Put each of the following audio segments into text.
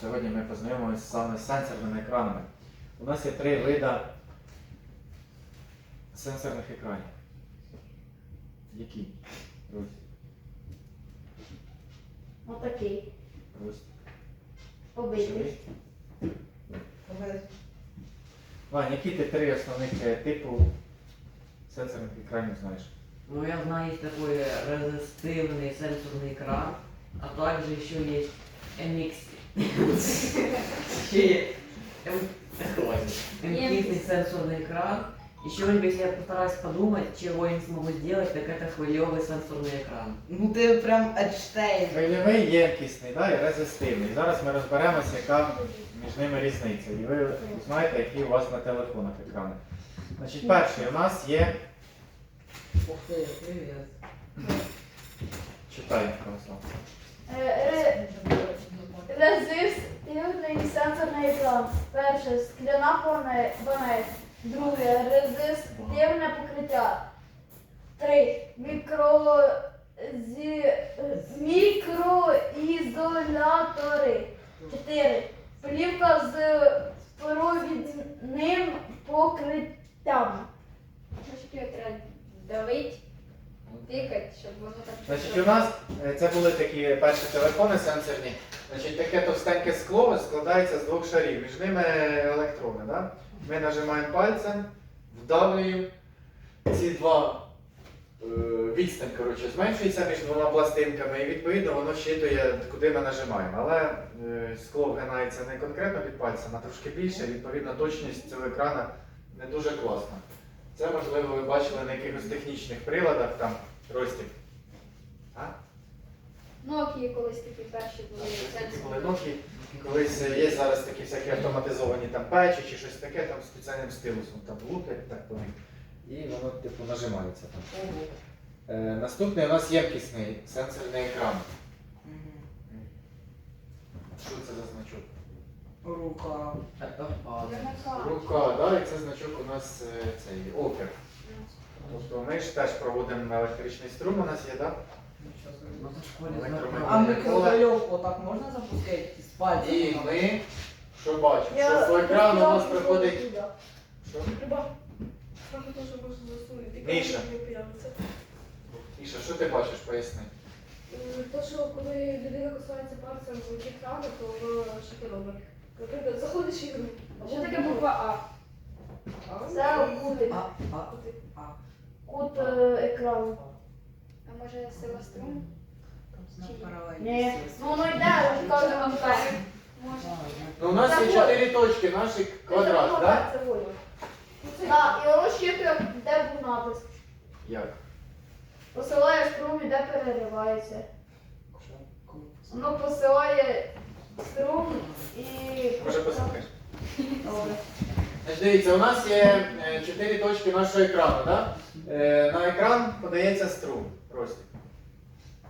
Сьогодні ми познайомимося саме з сенсорними екранами. У нас є три вида сенсорних екранів. Які? Русь, Отакий. Русь. Побитий. Вань, які ти три основних е, типу сенсорних екранів знаєш? Ну, я знаю, есть такой резистивный сенсорный экран, а также еще есть MX. Еще есть MX сенсорный экран. Еще, если я постараюсь подумать, чего я не смогу сделать, так это хвилевый сенсорный экран. Ну ти прям Ейнштейн. Хвильовий, ємкісний да, і резистивний. Зараз ми розберемося, яка між ними різниця. І ви знаєте, які у вас на телефонах екрани. Значить, перший у нас є. Ух ты, привет. Читай, Мирослав. Е, ре- Резистивний сенсорний екран. Перше скляна пане- панель. Друге резистивне покриття. Три мікро... зі... мікроізолятори. Чотири. Плівка з провідним покриттям. Давить, тикати, щоб воно так. Значить, у нас е, це були такі перші телефони сенсорні. Значить, таке товстеньке скло складається з двох шарів, між ними електрони. Да? Ми нажимаємо пальцем, вдавлюємо ці два е, відстань коротше, зменшується між двома пластинками, і відповідно воно щитує, куди ми нажимаємо. Але е, скло вгинається не конкретно від пальця, а трошки більше, відповідно, точність цього екрана не дуже класна. Це можливо ви бачили на якихось технічних приладах, там Ростик. А? Nokia колись такі перші були Такі були. Nokia. Колись е, є зараз такі всякі автоматизовані там печі чи щось таке, там спеціальним стилусом там луплять так по них. І воно типу нажимається там. Е, наступний у нас ємкісний сенсорний екран. Що це за значок? Рука. Это падает. Рука, да, і це значок у нас е, цей опір. Тобто ми ж теж проводимо електричний струм, у нас є, так? Ну, это в школе Электромагнит. А знакомо. микрохвильовку так можна запускати з пальця? І ми що бачимо? Що по екрану у нас проходить. Що? Трохи теж можна засунути. Міша. не появиться. Іша, що ти бачиш, поясни? Е, То, що коли людина кусається пальцем в екрану, то воно що робить. Наприклад, заходиш в ігру. Що таке буква А? А? Це кутик. А, а, а. Кут е, екрану. А може сила знак. Ні. Ну воно йде, ж кажу вам так. Може. Ну, у нас є чотири точки, наш квадрат, так? Це воля. Так, і воно щитує, де був натиск. Як? Посилає струм і де переривається. Воно посилає струм і. Може послухаєш? Добре. Значить, дивіться, у нас є е, чотири точки нашого екрану, так? Е, на екран подається струм просто.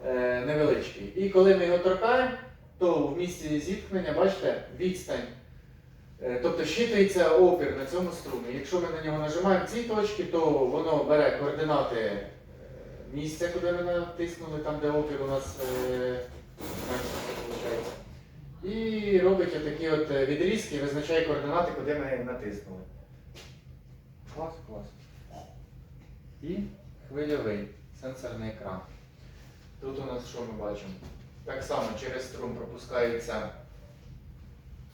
Е, невеличкий. І коли ми його торкаємо, то в місці зіткнення, бачите, відстань. Е, тобто щитується опір на цьому струмі. Якщо ми на нього нажимаємо ці точки, то воно бере координати е, місця, куди ми натиснули, там де опір у нас е, виходить. І робить отакі от е, відрізки, визначає координати, куди ми натиснули. Клас, клас. І хвильовий сенсорний екран. Тут у нас що ми бачимо? Так само через струм пропускається.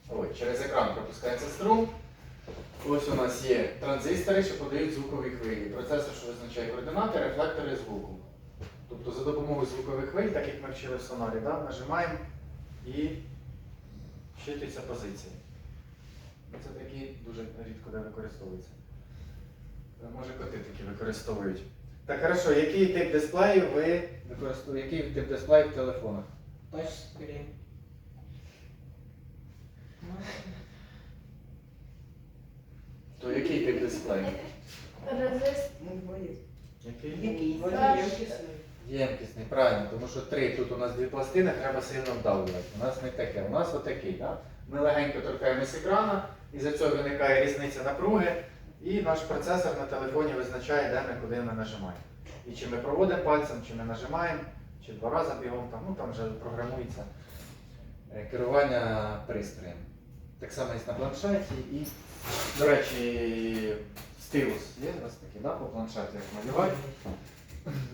Ой, через екран пропускається струм. Ось у нас є транзистори, що подають звукові хвилі. Процесор, що визначає координати, рефлектори звуку. Тобто за допомогою звукових хвиль, так як ми вчили в сонарі, да, нажимаємо і щитується позиція. Ну, Це такі дуже рідко де використовуються. Е, Може коти такі використовують. Так, хорошо, який тип дисплею ви використовуєте? Який тип дисплею в телефонах? Тачскрін. То який тип дисплею? Резист. Ну. Який? Який? Ємкісний, правильно, тому що три, тут у нас дві пластини, треба сильно вдавлювати. У нас не таке, у нас отакий. Да? Ми легенько торкаємось екрана, і за цього виникає різниця напруги, і наш процесор на телефоні визначає, де ми куди ми нажимаємо. І чи ми проводимо пальцем, чи ми нажимаємо, чи два рази бігом, там, ну там вже програмується. е, керування пристроєм. Так само є на планшеті і, до речі, стилус є у вас такий, да, по планшеті як малювати.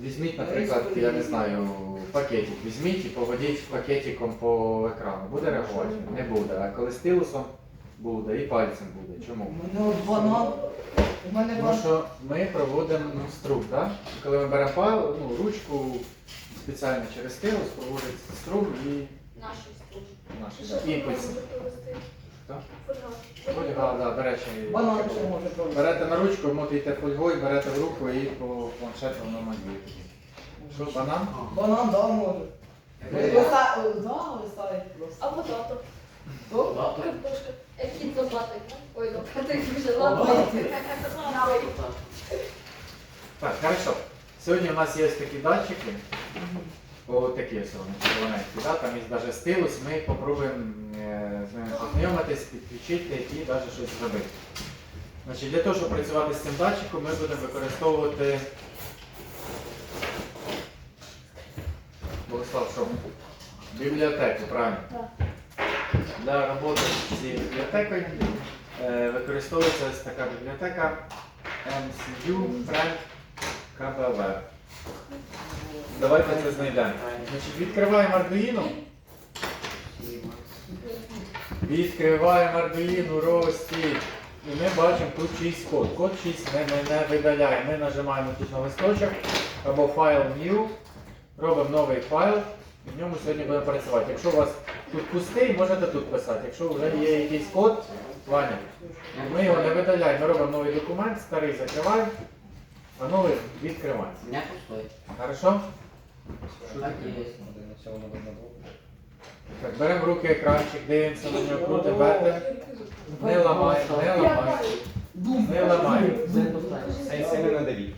Візьміть, наприклад, я не знаю, пакетик. Візьміть і поводіть пакетиком по екрану. Буде реагувати? Не буде. А коли стилусом буде і пальцем буде. Чому? У мене от банан. У мене Тому що ми проводимо ну, струм, так? І Коли ми беремо пал, ну, ручку спеціально через стилус, проводиться струм і Наші служби. наші да, імпульси. Фольга. Фольга, да, до речі, Банан ще може. Берете на ручку, мотаєте фольгою, берете в руку і по планшету воно малює. Що, банан? Банан, да, може. Листа, о, да, листають просто. А потато? То? Картошка. Які лопати? Ой, лопати вже лопати. Так, хорошо. Сьогодні у нас є такі датчики. Ось такі ось вони да? там є навіть стилус, ми спробуємо е, з ними познайомитись, підключити і навіть щось зробити. Значить, для того, щоб працювати з цим датчиком, ми будемо використовувати. Богослав, що? Бібліотеку, правильно? Для роботи з цією бібліотекою е, використовується ось така бібліотека MCU Frank KBV. Давайте це знайдемо. Значить, відкриваємо Arduino. Відкриваємо Arduino Рості. І ми бачимо тут чийсь код. Код чийсь ми, ми не видаляємо. Ми нажимаємо тут на листочок або файл New. Робимо новий файл. І в ньому сьогодні будемо працювати. Якщо у вас тут пустий, можете тут писати. Якщо вже є якийсь код, Ваня, ми його не видаляємо. Ми робимо новий документ, старий закриваємо, а новий відкриваємо. У меня пустой. Хорошо? Так есть. Так, беремо в руки екранчик, дивимося на нього, крутимо, вертимо. Не ламаємо, не ламаємо. Не ламаємо. Це пустой.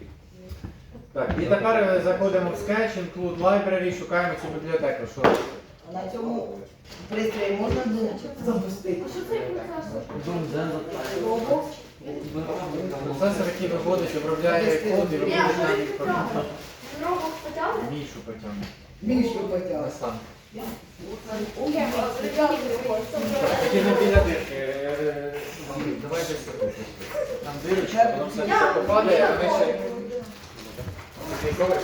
Так, і тепер заходимо в Sketch, Include Library, шукаємо цю бібліотеку. Що? На цьому пристрої можна запустити? А що це? Дум Zen Робокс. Процесор, який виводить, обробляє код і що нам він інформацію. потягне? Мішу потягне. Сам. Тільки не біля дирки. е, Давайте сюди. Там дирочка, воно все високо падає, а ми ще... Такий коврик.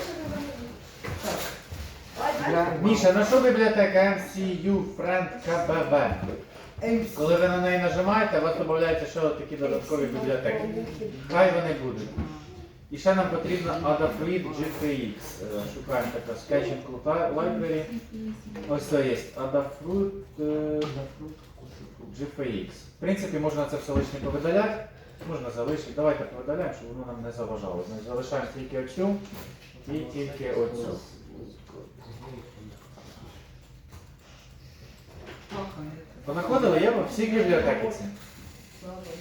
Міша, на що бібліотека MCU Friend Коли ви на неї нажимаєте, у вас додається ще от такі додаткові бібліотеки. Хай вони будуть. І ще нам потрібно Adafruit GPX. Е, Шукаємо така Sketching Library. Ось це є Adafruit е, GPX. В принципі, можна це все лишнє повидаляти, можна залишити. Давайте повидаляємо, щоб воно нам не заважало. Ми залишаємо тільки оцю і тільки оцю. Понаходили є во всіх бібліотеках ці.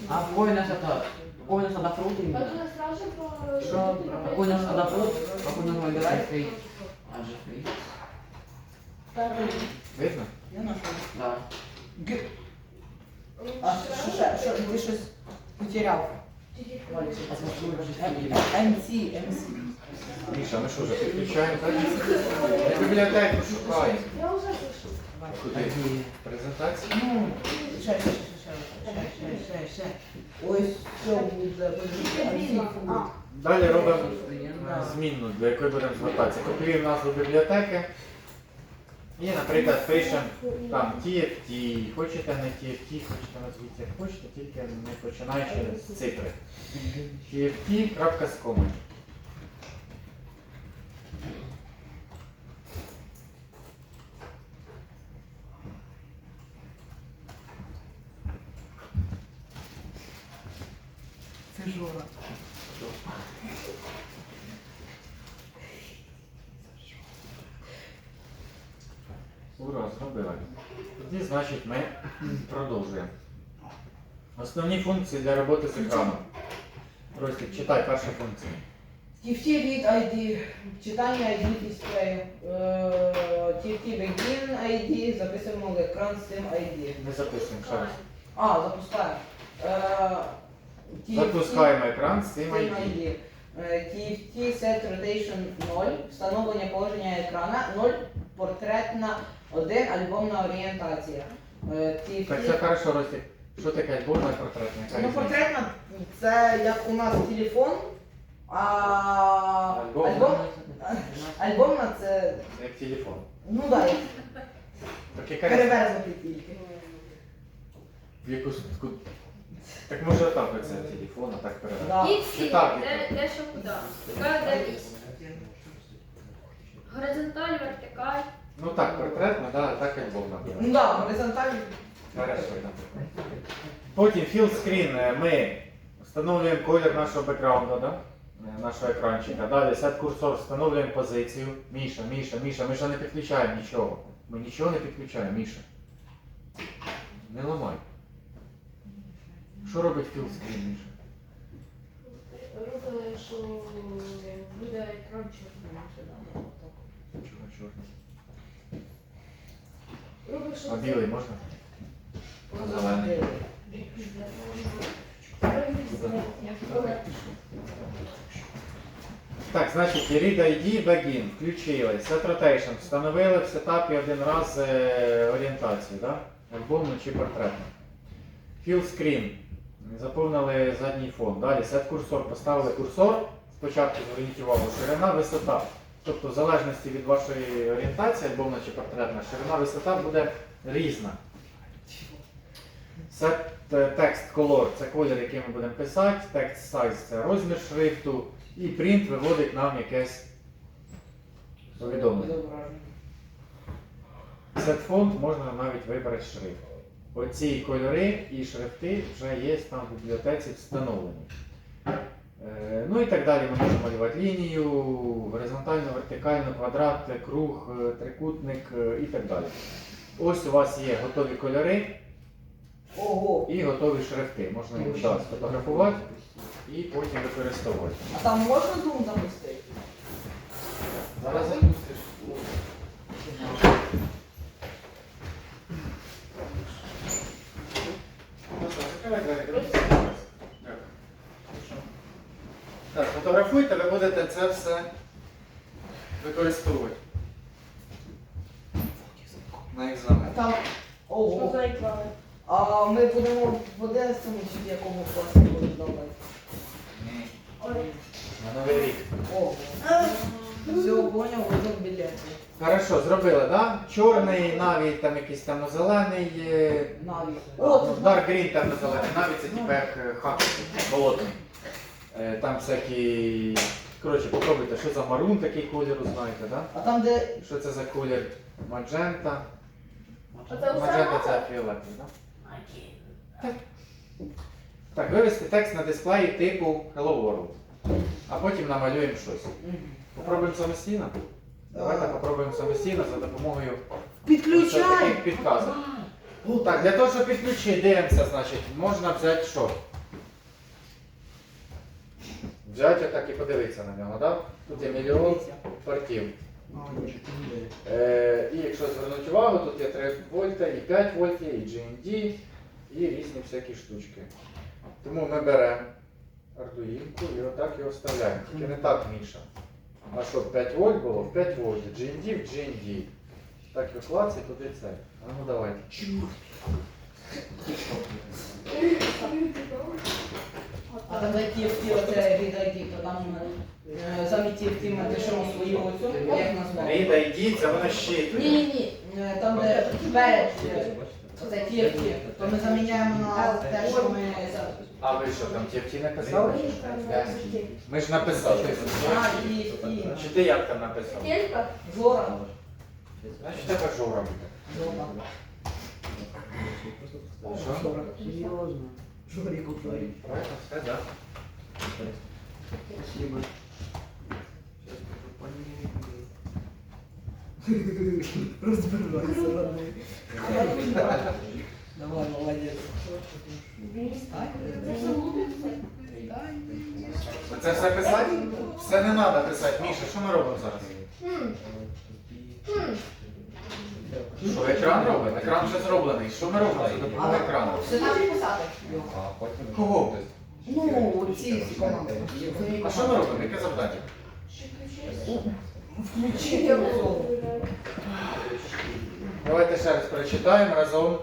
А какой у нас это? Какой у нас адафрут А именно? тут не страшно про... Что? Какой у нас адафрут? Какой у нас выбирать? А, GFI. Видно? Я знайшов. Да. Г- А що, що, що, ти щось потеряв? Посмотрю, GFI. МС, МС. Міша, ми що вже підключаємо? так? Ми бібліотеку шукаємо. Я вже пишу. Куди? Презентація? Ну, ще, ще, ще, ще, ще, ще, ще. Ось що буде. Далі робимо е, Да. змінну, до якої будемо звертатися. Копіюємо назву бібліотеки. І, наприклад, пишемо там TFT, хочете не TFT, хочете назвіть як хочете, тільки не починаючи з цифри. TFT.com Це Ура, зробили. Тоді, значить, ми продовжуємо. Основні функції для роботи з екраном. Ростик, читай першу функцію. TFT read ID, читання ID дисплею, Е, TFT begin ID, записуємо в екран з цим ID. Ми записуємо ще раз. А, запускаємо. Е, TFT Запускаємо екран з цим. ID. Е, TFT set rotation 0, встановлення положення екрана 0 портретна, один альбомна орієнтація. Е, ті- Так це хорошо, Ростик. Що таке альбомна і портретна? Яка Ну, різниця? портретна це як у нас телефон, а Альбомна? альбом, альбомна це, Як телефон. ну так, да, Так яка різниця? перевернути тільки. В яку сутку? Так може отак оце телефон, а так передати. Да. І всі, так, де, де що куди. Де. Горизонталь, вертикаль. Ну так, портретна, да, так альбомна буде. Ну так, да, горизонтально. Хорошо. Потім філскрін ми встановлюємо колір нашого бекграунду, да? Е, нашого екранчика. Далі сет курсор, встановлюємо позицію. Міша, Міша, Міша, ми ж не підключаємо нічого. Ми нічого не підключаємо, Міша. Не ламай. Що робить філскрін, Міша? Робить, що буде екран чорний. А білий можна? Зелений. Так, значить, Read ID, Begin, включили, Set Rotation, встановили в сетапі один раз е, орієнтацію, да? альбомну чи портретну. Fill Screen, заповнили задній фон. Далі Set курсор, поставили курсор, спочатку увагу, ширина, висота. Тобто, в залежності від вашої орієнтації, альбомна чи портретна, ширина, висота буде різна. Set е, text color це колір, який ми будемо писати, text size це розмір шрифту, і print виводить нам якесь повідомлення. Set font можна навіть вибрати шрифт. Оці кольори і шрифти вже є там в бібліотеці встановлені. Ну і так далі ми можемо малювати лінію, горизонтальну, вертикальну, квадрат, круг, е, трикутник е, і так далі. Ось у вас є готові кольори Ого. і готові шрифти. Можна їх да, сфотографувати і потім використовувати. А там можна зум запустити? Зараз запустиш. Так, фотографуйте, ви будете це все використовувати. На екзамен. А там. Що Ого. А ми будемо в 11 чи в якому класі будемо давати? Ні. На новий рік. Ого. Все, поняв, возьму білети. Хорошо, зробили, да? Чорний, навіть там якийсь темно-зелений. е, Навіть. От, ну, Dark Green темно-зелений, навіть це як е, хак болотний. Е, Там всякі. Коротше, попробуйте, що за марун такий кольору, знаєте, да? а там, де Що це за колір? Маджента. Оце Маджента це фіолетовий, да? Так. Так, вивести текст на дисплеї типу Hello World. А потім намалюємо щось. Попробуємо самостійно? Давайте Так. попробуємо самостійно за допомогою Підключай! підказок. Так, для того, щоб підключити, дивимося, значить, можна взяти що? Взяти отак і подивитися на нього, так? Тут є мільйон портів. Е, і якщо звернути увагу, тут є 3 вольта, і 5 вольт і GND, і різні всякі штучки. Тому ми беремо ардуїнку і отак його вставляємо. Тільки не так, Міша. А щоб 5 вольт було, в 5 вольт, GND в GND. Так виклацай туди це. А ну давайте. А там де TFT, оце ID, то там е, замість TFT ми пишемо свою оцю, як назвати. Read ID, це воно щитує. Ні-ні-ні, е, там де перед, е, оце TFT, то ми заміняємо на те, що ми зараз. А ви що, там TFT написали? Ми ж написали. А, TFT. Чи ти як там написав? Тільки? Жора. Значить тебе жора буде. Жора. Що? Серйозно. Жорі купляй. Правильно, все, так? Спасибо. Розбирайся, родний. Давай, молодець. Це все писати? Все не треба писати. Міша, що ми робимо зараз? Що екран робить? Екран вже зроблений. Що ми робимо за допомогою екрану? Все треба писати? Кого? Ну, ці команди. А що ми робимо? Яке завдання? Включити розум. Давайте ще раз прочитаємо разом.